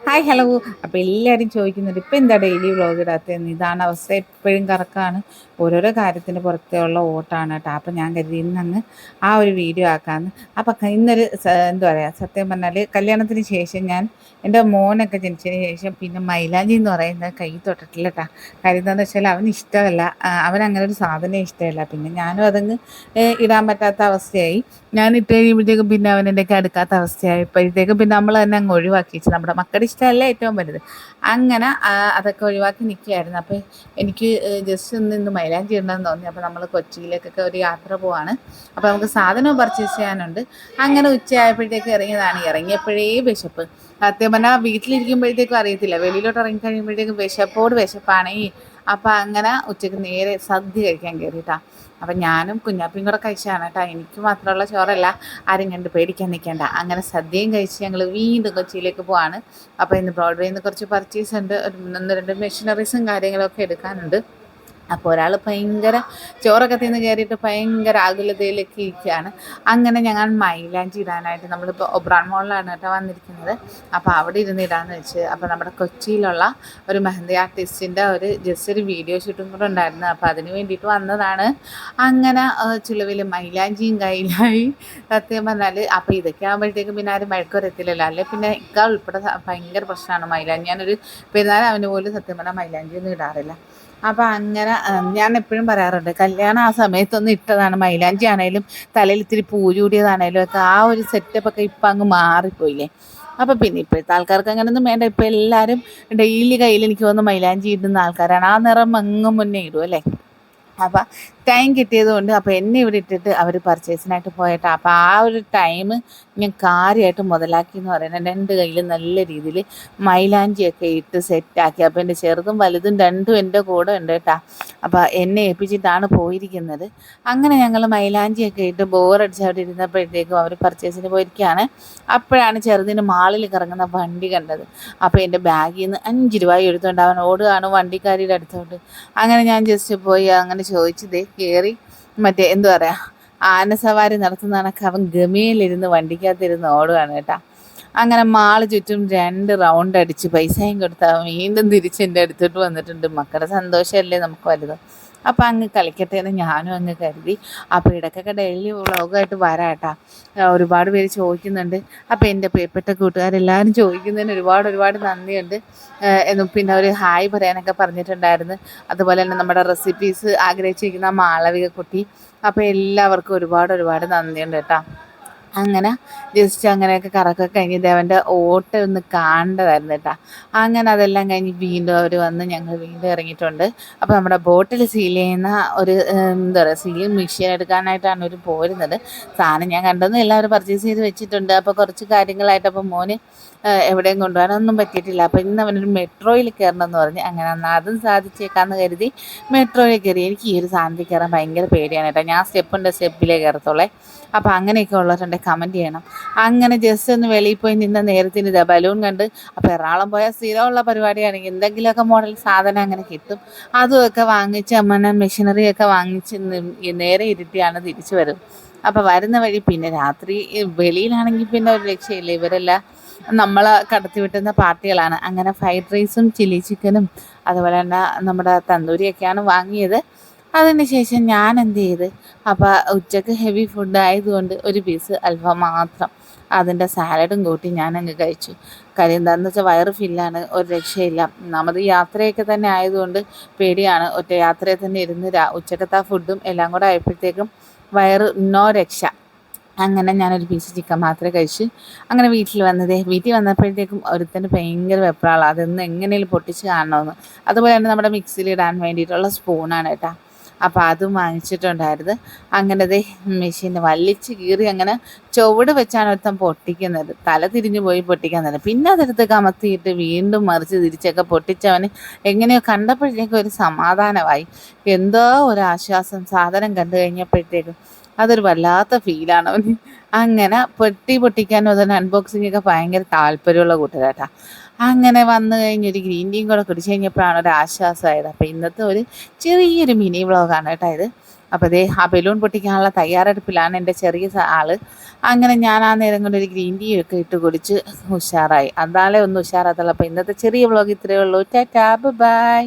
Hi hello അപ്പോൾ എല്ലാവരും ചോദിക്കുന്നുണ്ട് ഇപ്പം എന്താ ഡെയിലി വ്ളോഗ് ഇടാത്തതെന്ന് ഇതാണ് അവസ്ഥ എപ്പോഴും കറക്കാണ്. ഓരോരോ കാര്യത്തിന് പുറത്തുള്ള ഓട്ടാണ് കേട്ടോ. അപ്പം ഞാൻ കരുതി ഇന്നങ്ങ് ആ ഒരു വീഡിയോ ആക്കാമെന്ന് അപ്പം ഇന്നൊരു എന്താ പറയുക സത്യം പറഞ്ഞാൽ കല്യാണത്തിന് ശേഷം ഞാൻ എന്റെ മോനൊക്കെ ജനിച്ചതിന് ശേഷം പിന്നെ മൈലാഞ്ചി എന്ന് പറയുന്നത് കൈ തൊട്ടിട്ടില്ല കേട്ടോ കാര്യം എന്താണെന്ന് വെച്ചാൽ അവന് ഇഷ്ടമല്ല. അവനങ്ങനെ ഒരു സാധനം ഇഷ്ടമല്ല. പിന്നെ ഞാനും അതങ്ങ് ഇടാൻ പറ്റാത്ത അവസ്ഥയായി. ഞാൻ ഇട്ട് കഴിയുമ്പോഴത്തേക്കും പിന്നെ അവൻ എന്റെ അടുക്കാത്ത അവസ്ഥയായപ്പോഴത്തേക്കും പിന്നെ നമ്മൾ തന്നെ അങ്ങ് ഒഴിവാക്കി വെച്ചു. നമ്മുടെ മക്കളുടെ ഇഷ്ടമല്ല ഏറ്റവും വലുത്? അങ്ങനെ അതൊക്കെ ഒഴിവാക്കി നിൽക്കുകയായിരുന്നു അപ്പോൾ എനിക്ക് ജസ്റ്റ് ഒന്ന് ഇന്ന് മൈലാഞ്ചി ഉണ്ടെന്ന് തോന്നി. അപ്പോൾ നമ്മൾ കൊച്ചിയിലേക്കൊക്കെ ഒരു യാത്ര പോവാണ്. അപ്പോൾ നമുക്ക് സാധനവും പർച്ചേസ് ചെയ്യാനുണ്ട്. അങ്ങനെ ഉച്ചയായപ്പോഴത്തേക്ക് ഇറങ്ങിയതാണ്. ഇറങ്ങിയപ്പോഴേ വിശപ്പ്. സത്യം പറഞ്ഞാൽ വീട്ടിലിരിക്കുമ്പോഴത്തേക്കും അറിയത്തില്ല. വെളിയിലോട്ട് ഇറങ്ങി കഴിയുമ്പോഴത്തേക്കും വിശപ്പോട് വിശപ്പാണ്. ഈ അപ്പം അങ്ങനെ ഉച്ചയ്ക്ക് നേരെ സദ്യ കഴിക്കാൻ കയറിയിട്ടാ അപ്പം ഞാനും കുഞ്ഞാപ്പിയും കൂടെ കഴിച്ചാണ് കേട്ടോ. എനിക്ക് മാത്രമുള്ള ചോറല്ല. ആരും കണ്ട് പേടിക്കാൻ നിൽക്കേണ്ട അങ്ങനെ സദ്യയും കഴിച്ച് ഞങ്ങൾ വീണ്ടും കൊച്ചിയിലേക്ക് പോവാണ്. അപ്പോൾ ഇന്ന് ബ്രോഡ്വേയിൽ നിന്ന് കുറച്ച് പർച്ചേസ് ഉണ്ട്. ഒന്ന് രണ്ട് മെഷീനറീസും കാര്യങ്ങളൊക്കെ എടുക്കാനുണ്ട്. അപ്പോൾ ഒരാൾ ഭയങ്കര ചോറൊക്കെ തിന്ന് കയറിയിട്ട് ഭയങ്കര ആകുലതയിലേക്ക് ഇരിക്കുകയാണ്. അങ്ങനെ ഞങ്ങൾ മൈലാഞ്ചി ഇടാനായിട്ട് നമ്മളിപ്പോൾ ഒബ്രാൻ മോളിലാണ് കേട്ടോ വന്നിരിക്കുന്നത്. അപ്പോൾ അവിടെ ഇരുന്ന് ഇടാന്ന് വെച്ച് അപ്പോൾ നമ്മുടെ കൊച്ചിയിലുള്ള ഒരു മെഹന്തി ആർട്ടിസ്റ്റിന്റെ ഒരു ജസ്റ്റ് ഒരു വീഡിയോ ഷൂട്ടും കൂടെ ഉണ്ടായിരുന്നു. അപ്പോൾ അതിന് വേണ്ടിയിട്ട് വന്നതാണ്. അങ്ങനെ ചിലവിൽ മൈലാഞ്ചിയും കയ്യിലായി സത്യം പറഞ്ഞാൽ അപ്പോൾ ഇതൊക്കെ ആകുമ്പോഴത്തേക്കും പിന്നെ ആരും മഴക്കുറത്തില്ലല്ലോ അല്ലെ പിന്നെ ഇക്ക ഉൾപ്പെടെ ഭയങ്കര പ്രശ്നമാണ് മൈലാഞ്ചി. ഞാനൊരു പെരുന്നാൾ അവന് പോലും സത്യം പറഞ്ഞാൽ മൈലാഞ്ചി ഒന്നും ഇടാറില്ല. അപ്പോൾ അങ്ങനെ ഞാൻ എപ്പോഴും പറയാറുണ്ട് കല്യാണം ആ സമയത്തൊന്നും ഇട്ടതാണ്. മൈലാഞ്ചി ആണേലും തലയിൽ ഇത്തിരി പൂജൂടിയതാണേലും ഒക്കെ ആ ഒരു സെറ്റപ്പ് ഒക്കെ ഇപ്പം അങ്ങ് മാറിപ്പോയില്ലേ. അപ്പോൾ പിന്നെ ഇപ്പോഴത്തെ ആൾക്കാർക്ക് അങ്ങനെയൊന്നും വേണ്ട. ഇപ്പം എല്ലാവരും ഡെയിലി കയ്യിൽ എനിക്ക് തോന്നുന്നു മൈലാഞ്ചി ഇടുന്ന ആൾക്കാരാണ്. ആ നിറം അങ്ങ് മുന്നേ ഇടും അല്ലേ? അപ്പം ടൈം കിട്ടിയത് കൊണ്ട് അപ്പോൾ എന്നെ ഇവിടെ ഇട്ടിട്ട് അവർ പർച്ചേസിനായിട്ട് പോയിട്ട് അപ്പോൾ ആ ഒരു ടൈം ഞാൻ കാര്യമായിട്ട് മുതലാക്കി എന്ന് പറയുന്നത് രണ്ട് കയ്യിൽ നല്ല രീതിയിൽ മൈലാഞ്ചിയൊക്കെ ഇട്ട് സെറ്റാക്കി അപ്പോൾ എന്റെ ചെറുതും വലുതും രണ്ടും എന്റെ കൂടെ ഉണ്ട് കേട്ടോ അപ്പോൾ എന്നെ ഏൽപ്പിച്ചിട്ടാണ് പോയിരിക്കുന്നത്. അങ്ങനെ ഞങ്ങൾ മൈലാഞ്ചിയൊക്കെ ഇട്ട് ബോറടിച്ച് അവിടെ ഇരുന്നപ്പോഴത്തേക്കും അവർ പർച്ചേസിന് പോയിരിക്കുകയാണ് അപ്പോഴാണ് ചെറുതിന് മാളിൽ കറങ്ങുന്ന വണ്ടി കണ്ടത്. അപ്പോൾ എന്റെ ബാഗിൽ നിന്ന് അഞ്ച് രൂപ എടുത്തുകൊണ്ട് അവൻ ഓടുകയാണ് വണ്ടിക്കാരിയുടെ അടുത്തോട്ട്. അങ്ങനെ ഞാൻ ജസ്റ്റ് പോയി അങ്ങനെ ചോദിച്ചു ദേ കയറി മറ്റേ എന്താ പറയുക ആനസവാരി നടത്തുന്ന കണക്ക് അവൻ ഗമിയിലിരുന്ന് വണ്ടിക്കകത്തിരുന്ന് ഓടുകയാണ് കേട്ടോ. അങ്ങനെ മാൾ ചുറ്റും രണ്ട് റൗണ്ട് അടിച്ച് പൈസയും കൊടുത്താൽ വീണ്ടും തിരിച്ച് എന്റെ അടുത്തോട്ട് വന്നിട്ടുണ്ട്. മക്കളുടെ സന്തോഷമല്ലേ നമുക്ക് വലുത്? അപ്പം അങ്ങ് കളിക്കട്ടെ എന്ന് ഞാനും അങ്ങ് കരുതി. അപ്പോൾ ഇടയ്ക്കൊക്കെ ഡെയിലി വ്ളോഗായിട്ട് വരാട്ടാ ഒരുപാട് പേര് ചോദിക്കുന്നുണ്ട്. അപ്പോൾ എന്റെ പ്രിയപ്പെട്ട കൂട്ടുകാരെല്ലാവരും ചോദിക്കുന്നതിന് ഒരുപാട് ഒരുപാട് നന്ദിയുണ്ട്. എന്ന് പിന്നെ ഒരു ഹായ് പറയാനൊക്കെ പറഞ്ഞിട്ടുണ്ടായിരുന്നു. അതുപോലെ തന്നെ നമ്മുടെ റെസിപ്പീസ് ആഗ്രഹിച്ചിരിക്കുന്ന മാളവിക കുട്ടി. അപ്പോൾ എല്ലാവർക്കും ഒരുപാട് ഒരുപാട് നന്ദിയുണ്ട് കേട്ടോ അങ്ങനെ ജസ്റ്റ് അങ്ങനെയൊക്കെ കറക്കൊക്കെ കഴിഞ്ഞ് ദേവന്റെ ഓട്ടം ഒന്ന് കാണേണ്ടതായിരുന്നു കേട്ടോ. അങ്ങനെ അതെല്ലാം കഴിഞ്ഞ് വീണ്ടും അവർ വന്ന് ഞങ്ങൾ വീണ്ടും ഇറങ്ങിയിട്ടുണ്ട്. അപ്പോൾ നമ്മുടെ ബോട്ടിൽ സീൽ ചെയ്യുന്ന ഒരു എന്താ പറയുക സീൽ മെഷീൻ എടുക്കാനായിട്ടാണ് ഒരു പോരുന്നത്. സാധനം ഞാൻ കണ്ടെന്ന് എല്ലാവരും പർച്ചേസ് ചെയ്ത് വെച്ചിട്ടുണ്ട്. അപ്പോൾ കുറച്ച് കാര്യങ്ങളായിട്ട് അപ്പോൾ മോന് എവിടെയും കൊണ്ടുപോകാനൊന്നും പറ്റിയിട്ടില്ല. അപ്പോൾ ഇന്ന് അവനൊരു മെട്രോയിൽ കയറണം എന്ന് പറഞ്ഞ് അങ്ങനെ എന്നാൽ അതും സാധിച്ചേക്കാന്ന് കരുതി മെട്രോയിൽ കയറി. എനിക്ക് ഈ ഒരു സാധനത്തിൽ കയറാൻ ഭയങ്കര പേടിയാണ് കേട്ടോ. ഞാൻ സ്റ്റെപ്പുണ്ട് സ്റ്റെപ്പിലേ കയറത്തുള്ളേ. അപ്പോൾ അങ്ങനെയൊക്കെ ഉള്ളവരുണ്ടെങ്കിൽ കമന്റ് ചെയ്യണം. അങ്ങനെ ജസ്റ്റ് ഒന്ന് വെളിയിൽ പോയി നിന്ന നേരത്തിന് ഇതാ ബലൂൺ കണ്ട് അപ്പോൾ എറണാകുളം പോയാൽ സ്ഥിരമുള്ള പരിപാടിയാണെങ്കിൽ എന്തെങ്കിലുമൊക്കെ മോഡൽ സാധനം അങ്ങനെ കിട്ടും. അതുമൊക്കെ വാങ്ങിച്ച് അമ്മന മെഷീനറി ഒക്കെ വാങ്ങിച്ച് നേരെ ഇരുട്ടിയാണ് തിരിച്ചു വരും. അപ്പോൾ വരുന്ന വഴി പിന്നെ രാത്രി വെളിയിലാണെങ്കിൽ പിന്നെ ഒരു രക്ഷയില്ല. ഇവരെല്ലാം നമ്മൾ കടത്തി വിട്ടുന്ന പാർട്ടികളാണ്. അങ്ങനെ ഫ്രൈഡ് റൈസും ചില്ലി ചിക്കനും അതുപോലെ തന്നെ നമ്മുടെ തന്തൂരിയൊക്കെയാണ് വാങ്ങിയത്. അതിന് ശേഷം ഞാൻ എന്ത് ചെയ്ത്? അപ്പോൾ ഉച്ചയ്ക്ക് ഹെവി ഫുഡ് ആയതുകൊണ്ട് ഒരു പീസ് അൽഫാം മാത്രം. അതിന്റെ സാലഡും കൂട്ടി ഞാൻ അങ്ങ് കഴിച്ചു. കാര്യം എന്താണെന്ന് വെച്ചാൽ വയറ് ഫില്ലാണ് ഒരു രക്ഷയില്ല. നമ്മൾ യാത്രയൊക്കെ തന്നെ ആയതുകൊണ്ട് പേടിയാണ്. ഒറ്റ യാത്രയിൽ തന്നെ ഇരുന്ന് രാ ഉച്ചക്കത്തെ ഫുഡും എല്ലാം കൂടെ ആയപ്പോഴത്തേക്കും വയറ് നോ രക്ഷ. അങ്ങനെ ഞാനൊരു പീസ് ചിക്കൻ മാത്രമേ കഴിച്ച് അങ്ങനെ വീട്ടിൽ വന്നത്. വീട്ടിൽ വന്നപ്പോഴത്തേക്കും ഒരുത്തന് ഭയങ്കര വെപ്രാളാണ് അതൊന്ന് എങ്ങനെയും പൊട്ടിച്ച് കാണണമെന്ന് അതുപോലെ തന്നെ നമ്മുടെ മിക്സിയിൽ ഇടാൻ വേണ്ടിയിട്ടുള്ള സ്പൂണാണ് കേട്ടോ. അപ്പോൾ അതും വാങ്ങിച്ചിട്ടുണ്ടായിരുന്നു. അങ്ങനെ ദേ മെഷീൻ വലിച്ച് കീറി അങ്ങനെ ചുവട് വെച്ചാണ് ഒരുത്തം പൊട്ടിക്കുന്നത്. തല തിരിഞ്ഞു പോയി പൊട്ടിക്കാൻ തന്നെ. പിന്നെ അതെടുത്ത് കമത്തിയിട്ട് വീണ്ടും മറിച്ച് തിരിച്ചൊക്കെ പൊട്ടിച്ചവന് എങ്ങനെയോ കണ്ടപ്പോഴത്തേക്കും ഒരു സമാധാനമായി. എന്തോ ഒരു ആശ്വാസം സാധനം കണ്ടു കഴിഞ്ഞപ്പോഴത്തേക്കും അതൊരു വല്ലാത്ത ഫീലാണ് അവന്. അങ്ങനെ പൊട്ടി പൊട്ടിക്കാനും അതിന് അൺബോക്സിംഗ് ഒക്കെ ഭയങ്കര താല്പര്യമുള്ള കൂട്ടരാട്ടാ അങ്ങനെ വന്നു കഴിഞ്ഞൊരു ഗ്രീൻ ടീയും കൂടെ കുടിച്ച് കഴിഞ്ഞപ്പോഴാണ് ഒരു ആശ്വാസമായത്. അപ്പോൾ ഇന്നത്തെ ഒരു ചെറിയൊരു മിനി വ്ളോഗാണ് കേട്ടോ ഇത്. അപ്പോൾ ദേ ആ ബലൂൺ പൊട്ടിക്കാനുള്ള തയ്യാറെടുപ്പിലാണ് എന്റെ ചെറിയ ആൾ അങ്ങനെ ഞാൻ ആ നേരം കൊണ്ട് ഒരു ഗ്രീൻ ടീ ഒക്കെ ഇട്ട് കുടിച്ച് ഉഷാറായി. അതാളെ ഒന്ന് ഉഷാറാത്തുള്ളൂ അപ്പോൾ ഇന്നത്തെ ചെറിയ വ്ളോഗ് ഇത്രയേ ഉള്ളൂ. Tata bye.